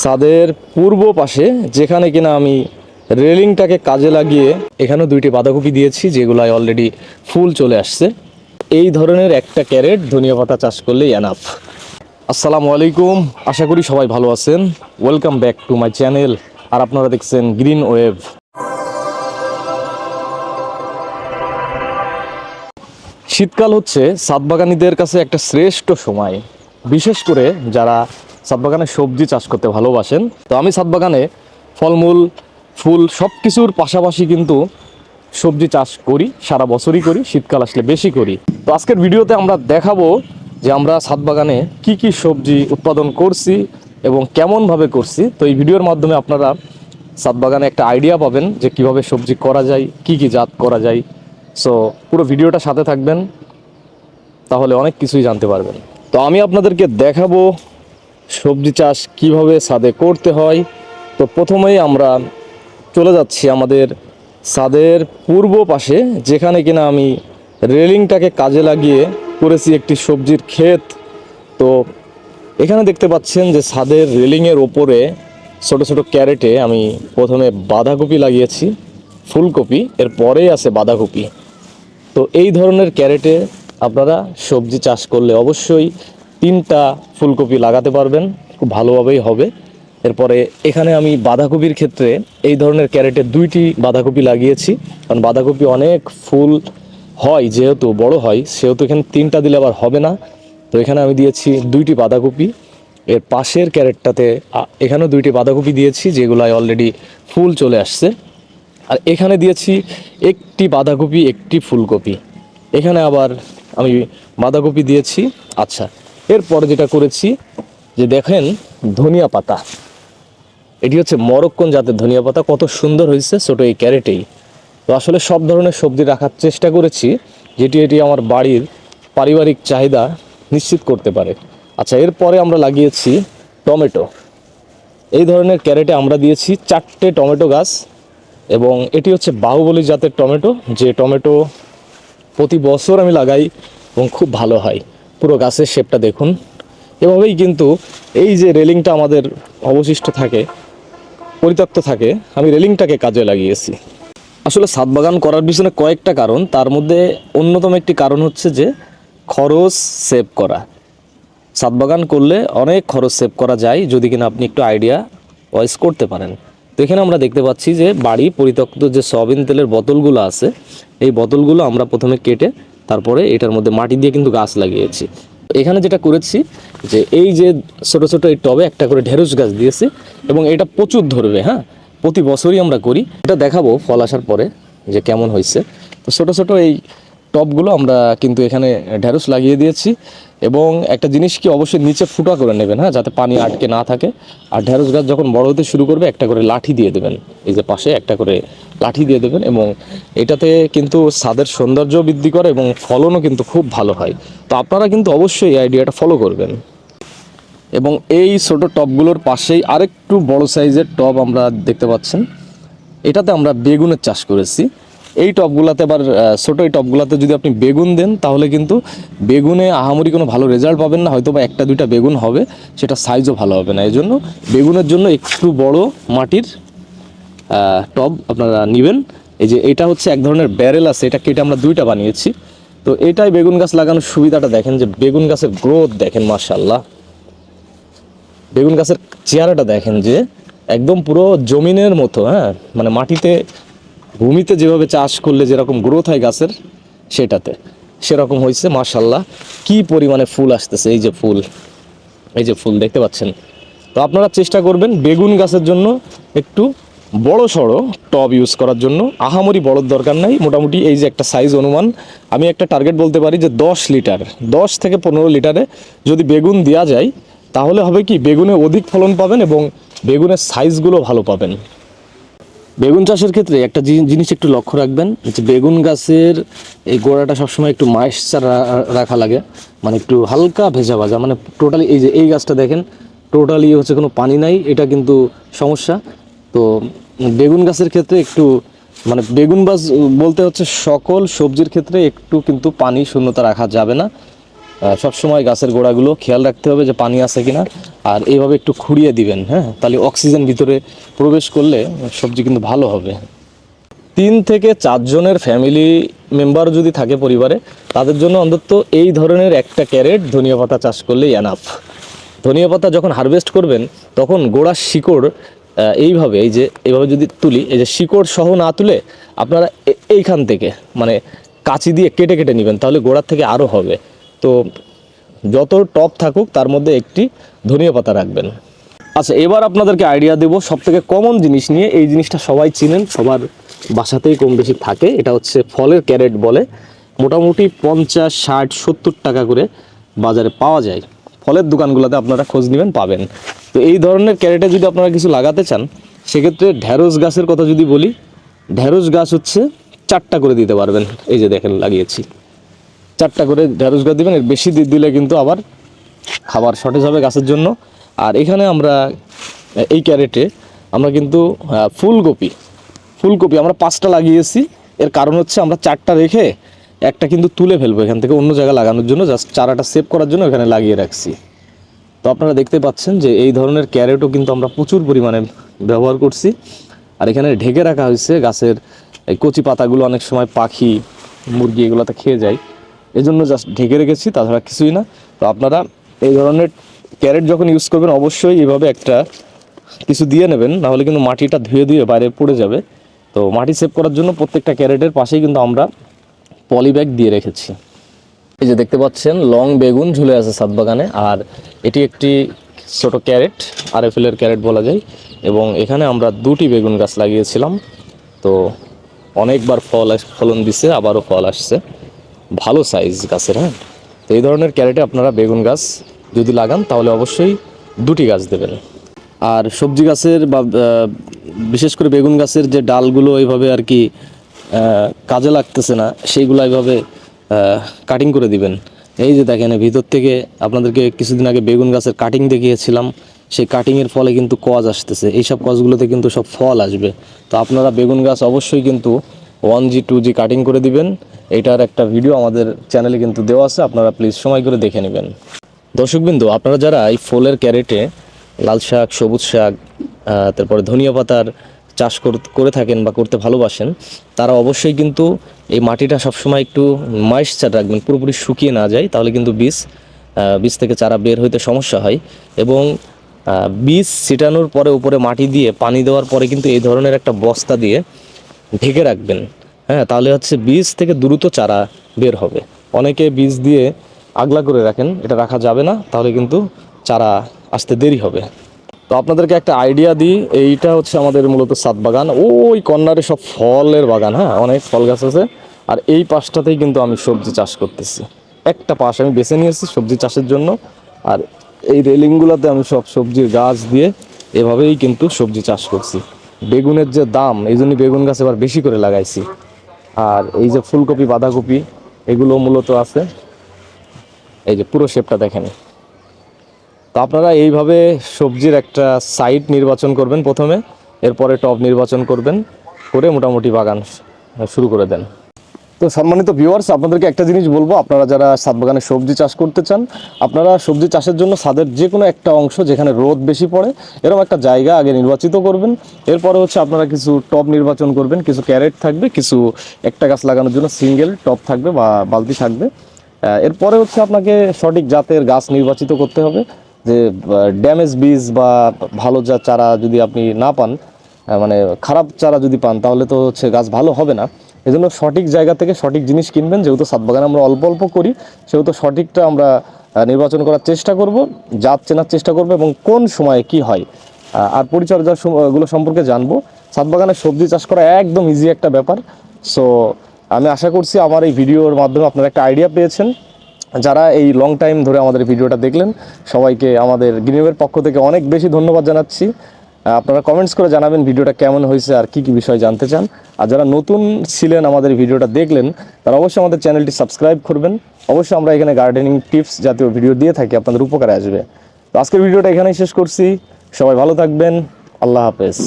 ছাদের পূর্ব পাশে, যেখানে কিনা আমি রেলিংটাকে কাজে লাগিয়ে এখানেও দুইটি বাঁধাকপি দিয়েছি যেগুলাই অলরেডি ফুল চলে আসছে। এই ধরনের একটা ক্যারেট ধনিয়া পাতা চাষ করলেই এনাফ আসসালামু আলাইকুম, আশা করি সবাই ভালো আছেন। Welcome back to my channel আর আপনারা দেখছেন গ্রিন ওয়েভ শীতকাল হচ্ছে সাতবাগানিদের কাছে একটা শ্রেষ্ঠ সময়, বিশেষ করে যারা সাতবাগানে সবজি চাষ করতে ভালোবাসেন। তো আমি সাতবাগানে ফলমূল, ফুল সব কিছুর পাশাপাশি কিন্তু সবজি চাষ করি, সারা বছরই করি, শীতকাল আসলে বেশি করি। তো আজকের ভিডিওতে আমরা দেখাবো যে আমরা সাতবাগানে কি কি সবজি উৎপাদন করছি এবং কেমনভাবে করছি। তো এই ভিডিওর মাধ্যমে আপনারা সাতবাগানে একটা আইডিয়া পাবেন যে কীভাবে সবজি করা যায়, কি কি জাত করা যায়। সো পুরো ভিডিওটা সাথে থাকবেন, তাহলে অনেক কিছুই জানতে পারবেন। তো আমি আপনাদেরকে দেখাবো সবজি চাষ কীভাবে সাদে করতে হয়? তো প্রথমেই আমরা চলে যাচ্ছি আমাদের সাদের পূর্ব পাশে, যেখানে কিনা আমি রেলিংটাকে কাজে লাগিয়ে করেছি একটি সবজির ক্ষেত। তো এখানে দেখতে পাচ্ছেন যে সাদের রেলিংয়ের ওপরে ছোট ছোট ক্যারেটে আমি প্রথমে বাঁধাকপি লাগিয়েছি, ফুলকপি, এর পরেই আছে বাঁধাকপি। তো এই ধরনের ক্যারেটে আপনারা সবজি চাষ করলে অবশ্যই তিনটা ফুলকপি লাগাতে পারবেন, খুব ভালোভাবেই হবে। এরপরে এখানে আমি বাঁধাকপির ক্ষেত্রে এই ধরনের ক্যারেটে দুইটি বাঁধাকপি লাগিয়েছি, কারণ বাঁধাকপি অনেক ফুল হয়, যেহেতু বড় হয়, সেহেতু এখানে তিনটা দিলে আবার হবে না। তো এখানে আমি দিয়েছি দুইটি বাঁধাকপি। এর পাশের ক্যারেটটাতে এখানেও দুইটি বাঁধাকপি দিয়েছি যেগুলাই অলরেডি ফুল চলে আসছে। আর এখানে দিয়েছি একটি বাঁধাকপি, একটি ফুলকপি। এখানে আবার আমি বাঁধাকপি দিয়েছি। আচ্ছা এরপরে যেটা করেছি, যে দেখেন ধনিয়া পাতা। এটি হচ্ছে মরক্কন জাতের ধনিয়া পাতা, কত সুন্দর হয়েছে ছোটো এই ক্যারেটেই। তো আসলে সব ধরনের সবজি রাখার চেষ্টা করেছি, যেটি এটি আমার বাড়ির পারিবারিক চাহিদা নিশ্চিত করতে পারে। আচ্ছা এরপরে আমরা লাগিয়েছি টমেটো। এই ধরনের ক্যারেটে আমরা দিয়েছি চারটে টমেটো গাছ, এবং এটি হচ্ছে বাহুবলী জাতের টমেটো, যে টমেটো প্রতি বছর আমি লাগাই এবং খুব ভালো হয়। পুরো গাছের শেপটা দেখুন। এভাবেই কিন্তু এই যে রেলিংটা আমাদের অবশিষ্ট থাকে, পরিত্যক্ত থাকে, আমি রেলিংটাকে কাজে লাগিয়েছি। আসলে ছাদ বাগান করার পিছনে কয়েকটা কারণ, তার মধ্যে অন্যতম একটি কারণ হচ্ছে যে খরচ সেভ করা। ছাদ বাগান করলে অনেক খরচ সেভ করা যায়, যদি কিনা আপনি একটু আইডিয়া ওয়াইজ করতে পারেন। তো এখানে আমরা দেখতে পাচ্ছি যে বাড়ি পরিত্যক্ত যে সয়াবিন তেলের বোতলগুলো আছে, এই বোতলগুলো আমরা প্রথমে কেটে তারপরে এটার মধ্যে মাটি দিয়ে কিন্তু গাছ লাগিয়েছি। এখানে যেটা করেছি যে এই যে ছোট ছোট এই টবে একটা করে ঢেঁড়স গাছ দিয়েছি এবং এটা প্রচুর ধরবে হ্যাঁ? প্রতি বছরই আমরা করি। এটা দেখাবো, ফল আসার পরে যে কেমন হয়েছে। তো ছোট ছোট এই টবগুলো আমরা কিন্তু এখানে ঢেঁড়স লাগিয়ে দিয়েছি। এবং একটা জিনিস কি অবশ্যই নিচে ফুটা করে নেবেন হ্যাঁ যাতে পানি আটকে না থাকে। আর ঢেঁড়স গাছ যখন বড় হতে শুরু করবে, একটা করে লাঠি দিয়ে দেবেন। এই যে পাশে একটা করে লাঠি দিয়ে দেবেন এবং এটাতে কিন্তু স্বাদের সৌন্দর্য বৃদ্ধি করে এবং ফলনও কিন্তু খুব ভালো হয়। তো আপনারা কিন্তু অবশ্যই এই আইডিয়াটা ফলো করবেন। এবং এই ছোট টবগুলোর পাশেই আরেকটু বড় সাইজের টব আমরা দেখতে পাচ্ছেন। এটাতে আমরা বেগুনের চাষ করেছি। এই টবগুলাতে আবার ছোটো এই টবগুলাতে যদি আপনি বেগুন দেন, তাহলে কিন্তু বেগুনে আহামরি কোনো ভালো রেজাল্ট পাবেন না হয়তো বা একটা দুইটা বেগুন হবে, সেটা সাইজও ভালো হবে না। এই জন্য বেগুনের জন্য একটু বড় মাটির টব আপনারা নেবেন। এই যে এটা হচ্ছে এক ধরনের ব্যারেল আছে, এটা কেটে আমরা দুইটা বানিয়েছি। তো এটাই বেগুন গাছ লাগানোর সুবিধাটা দেখেন যে বেগুন গাছের গ্রোথ দেখেন মার্শাল্লাহ বেগুন গাছের চেহারাটা দেখেন যে, একদম পুরো জমিনের মতো হ্যাঁ? মানে মাটিতে ভূমিতে যেভাবে চাষ করলে যেরকম গ্রোথ হয় গাছের, সেটাতে। সেরকম হয়েছে মার্শাল্লাহ কি পরিমাণে ফুল আসতেছে, এই যে ফুল, এই যে ফুল দেখতে পাচ্ছেন। তো আপনারা চেষ্টা করবেন বেগুন গাছের জন্য একটু বড় সড়ো টব ইউজ করার জন্য। আহামরি বড় দরকার নাই, মোটামুটি এই যে একটা সাইজ অনুমান। আমি একটা টার্গেট বলতে পারি যে দশ লিটার, দশ থেকে পনেরো লিটারে যদি বেগুন দেওয়া যায়, তাহলে হবে কি, বেগুনে অধিক ফলন পাবেন এবং বেগুনের সাইজগুলো ভালো পাবেন। বেগুন চাষের ক্ষেত্রে একটা জিনিস একটু লক্ষ্য রাখবেন যে বেগুন গাছের এই গোড়াটা সবসময় একটু ময়েশ্চার রাখা লাগে মানে একটু হালকা ভেজা ভাজা মানে টোটালি এই যে এই গাছটা দেখেন টোটালি হচ্ছে কোনো পানি নাই, এটা কিন্তু সমস্যা। তো বেগুন গাছের ক্ষেত্রে একটু মানে বেগুন গাছ বলতে হচ্ছে সকল সবজির ক্ষেত্রে একটু কিন্তু পানি শূন্যতা রাখা যাবে না। সবসময় গাছের গোড়াগুলো খেয়াল রাখতে হবে যে পানি আছে কিনা। আর এইভাবে একটু খুঁড়িয়ে দিবেন হ্যাঁ? তাহলে অক্সিজেন ভিতরে প্রবেশ করলে সবজি কিন্তু ভালো হবে। তিন থেকে চারজনের ফ্যামিলি মেম্বার যদি থাকে পরিবারে, তাদের জন্য অন্তত এই ধরনের একটা ক্যারেট ধনিয়া পাতা চাষ করলেই এনাফ ধনিয়া পাতা যখন হারভেস্ট করবেন, তখন গোড়ার শিকড় এইভাবে, এই যে, এইভাবে যদি তুলি, এই যে শিকড় সহ না তুলে আপনারা এইখান থেকে মানে কাঁচি দিয়ে কেটে কেটে নেবেন, তাহলে গোড়ার থেকে আরও হবে। তো যত টপ থাকুক, তার মধ্যে একটি ধনিয়া পাতা রাখবেন। আচ্ছা এবার আপনাদেরকে আইডিয়া দেব সব থেকে কমন জিনিস নিয়ে। এই জিনিসটা সবাই চিনেন, সবার বাসাতেই কম বেশি থাকে। এটা হচ্ছে ফলের ক্যারেট বলে। মোটামুটি পঞ্চাশ, ষাট, সত্তর টাকা করে বাজারে পাওয়া যায়। ফলের দোকানগুলোতে আপনারা খোঁজ নেবেন, পাবেন। তো এই ধরনের ক্যারেটে যদি আপনারা কিছু লাগাতে চান, সেক্ষেত্রে ঢ্যাঁড়স গাছের কথা যদি বলি ঢ্যাঁড়স গাছ হচ্ছে চারটা করে দিতে পারবেন। এই যে দেখেন, লাগিয়েছি। চারটা করে ঢ্যাঁড়স গাছ দিবেন, এর বেশি দিলে কিন্তু আবার খাবার শর্টেজ হবে গাছের জন্য। আর এখানে আমরা, এই ক্যারেটে আমরা কিন্তু ফুলকপি ফুলকপি আমরা পাঁচটা লাগিয়েছি। এর কারণ হচ্ছে আমরা চারটা রেখে একটা কিন্তু তুলে ফেলব এখান থেকে অন্য জায়গায় লাগানোর জন্য, জাস্ট চারাটা সেভ করার জন্য এখানে লাগিয়ে রাখছি। তো আপনারা দেখতে পাচ্ছেন যে এই ধরনের ক্যারেটও কিন্তু আমরা প্রচুর পরিমাণে ব্যবহার করছি। আর এখানে ঢেকে রাখা হয়েছে গাছের, এই কচি পাতাগুলো অনেক সময় পাখি, মুরগি এগুলোতে খেয়ে যায়। এজন্য জাস্ট ঢেকে রেখেছি, তাছাড়া কিছুই না। তো আপনারা এই ধরনের ক্যারেট যখন ইউজ করবেন, অবশ্যই এভাবে একটা কিছু দিয়ে নেবেন, নাহলে কিন্তু মাটিটা ধুয়ে ধুয়ে বাইরে পড়ে যাবে। তো মাটি সেভ করার জন্য প্রত্যেকটা ক্যারেটের পাশেই কিন্তু আমরা পলি ব্যাগ দিয়ে রেখেছি। এই যে দেখতে পাচ্ছেন, লং বেগুন ঝুলে আছে সাত বাগানে, আর এটি একটি ছোট ক্যারেট আর এর ক্যারেট বলা যায়। এবং এখানে আমরা দুটি বেগুন গাছ লাগিয়েছিলাম। তো অনেকবার ফল ফলন দিছে, আবারও ফল আসছে। ভালো সাইজ গাছের হ্যাঁ? তো এই ধরনের ক্যারেটে আপনারা বেগুন গাছ যদি লাগান, তাহলে অবশ্যই দুটি গাছ দেবেন। আর সবজি গাছের বা বিশেষ করে বেগুন গাছের যে ডালগুলো এইভাবে আর কি কাজে লাগতেছে না, সেইগুলো এইভাবে কাটিং করে দিবেন। এই যে দেখেন ভিতর থেকে আপনাদেরকে কিছুদিন আগে বেগুন গাছের কাটিং দেখিয়েছিলাম, সেই কাটিংয়ের ফলে কিন্তু কজ আসতেছে। এইসব কজগুলোতে কিন্তু সব ফল আসবে। তো আপনারা বেগুন গাছ অবশ্যই কিন্তু one G two G cutting করে দিবেন। এটার একটা ভিডিও আমাদের চ্যানেলে কিন্তু দেওয়া আছে, আপনারা প্লিজ সময় করে দেখে নেবেন। দর্শকবিন্দু, আপনারা যারা এই ফলের ক্যারেটে লাল শাক, সবুজ শাক তারপরে ধনিয়া পাতার চাষ কর- থাকেন বা করতে ভালোবাসেন, তারা অবশ্যই কিন্তু এই মাটিটা সবসময় একটু ময়েশ্চার রাখবেন, পুরোপুরি শুকিয়ে না যায়, তাহলে কিন্তু বীজ বীজ থেকে চারা বের হইতে সমস্যা হয়। এবং বীজ ছিটানোর পরে উপরে মাটি দিয়ে পানি দেওয়ার পরে কিন্তু এই ধরনের একটা বস্তা দিয়ে ঢেকে রাখবেন। হ্যাঁ তাহলে হচ্ছে বীজ থেকে দ্রুত চারা বের হবে। অনেকে বীজ দিয়ে আগলা করে রাখেন, এটা রাখা যাবে না, তাহলে কিন্তু চারা আসতে দেরি হবে। তো আপনাদেরকে একটা আইডিয়া দিই, এইটা হচ্ছে আমাদের মূলত সাত বাগান। ওই কর্নারে সব ফলের বাগান হ্যাঁ অনেক ফল গাছ আছে। আর এই পাশটাতেই কিন্তু আমি সবজি চাষ করতেছি। একটা পাশ আমি বেছে নিয়েছি সবজি চাষের জন্য। আর এই রেলিংগুলোতে আমি সব সবজির গাছ দিয়ে এভাবেই কিন্তু সবজি চাষ করছি। বেগুনের যে দাম, এই জন্য বেগুন গাছ এবার বেশি করে লাগাইছি। আর এই যে ফুলকপি, বাঁধাকপি, এগুলো মূলত আছে। এই যে পুরো শেপটা দেখেন। তো আপনারা এইভাবে সবজির একটা সাইড নির্বাচন করবেন প্রথমে, এরপরে টব নির্বাচন করবেন, করে মোটামুটি বাগান শুরু করে দেন। তো সম্মানিত ভিউয়ার্স আপনাদেরকে একটা জিনিস বলব। আপনারা যারা ছাদ বাগানে সবজি চাষ করতে চান, আপনারা সবজি চাষের জন্য ছাদের যে কোনো একটা অংশ যেখানে রোদ বেশি পড়ে, এরকম একটা জায়গা আগে নির্বাচিত করবেন। এরপরে হচ্ছে আপনারা কিছু টব নির্বাচন করবেন, কিছু ক্যারেট থাকবে, কিছু একটা গাছ লাগানোর জন্য সিঙ্গেল টব থাকবে বা বালতি থাকবে। এরপরে হচ্ছে আপনাকে সঠিক জাতের গাছ নির্বাচিত করতে হবে, যে ড্যামেজ বীজ বা ভালো যা চারা যদি আপনি না পান মানে খারাপ চারা যদি পান, তাহলে তো হচ্ছে গাছ ভালো হবে না। এজন্য সঠিক জায়গা থেকে সঠিক জিনিস কিনবেন। যেহেতু সাত বাগান আমরা অল্প অল্প করি, সেহেতু সঠিকটা আমরা নির্বাচন করার চেষ্টা করব, জাত চেনার চেষ্টা করব এবং কোন সময়ে কি হয়। আর পরিচর্যার সম- গুলো সম্পর্কে জানব। সাত বাগানে সবজি চাষ করা একদম ইজি একটা ব্যাপার। সো আমি আশা করছি আমার এই ভিডিওর মাধ্যমে আপনারা একটা আইডিয়া পেয়েছেন। যারা এই লং টাইম ধরে আমাদের ভিডিওটা দেখলেন, সবাইকে আমাদের গ্রিনওয়ের পক্ষ থেকে অনেক বেশি ধন্যবাদ জানাচ্ছি। আপনারা কমেন্টস করে জানাবেন ভিডিওটা কেমন হয়েছে আর কি কি বিষয় জানতে চান। আর যারা নতুন ছিলেন আমাদের ভিডিওটা দেখলেন, তারা অবশ্যই আমাদের চ্যানেলটি সাবস্ক্রাইব করবেন। অবশ্যই আমরা এখানে গার্ডেনিং টিপস জাতীয় ভিডিও দিয়ে থাকি, আপনাদের উপকারে আসবে। তো আজকের ভিডিওটা এখানেই শেষ করছি। সবাই ভালো থাকবেন। আল্লাহ হাফেজ।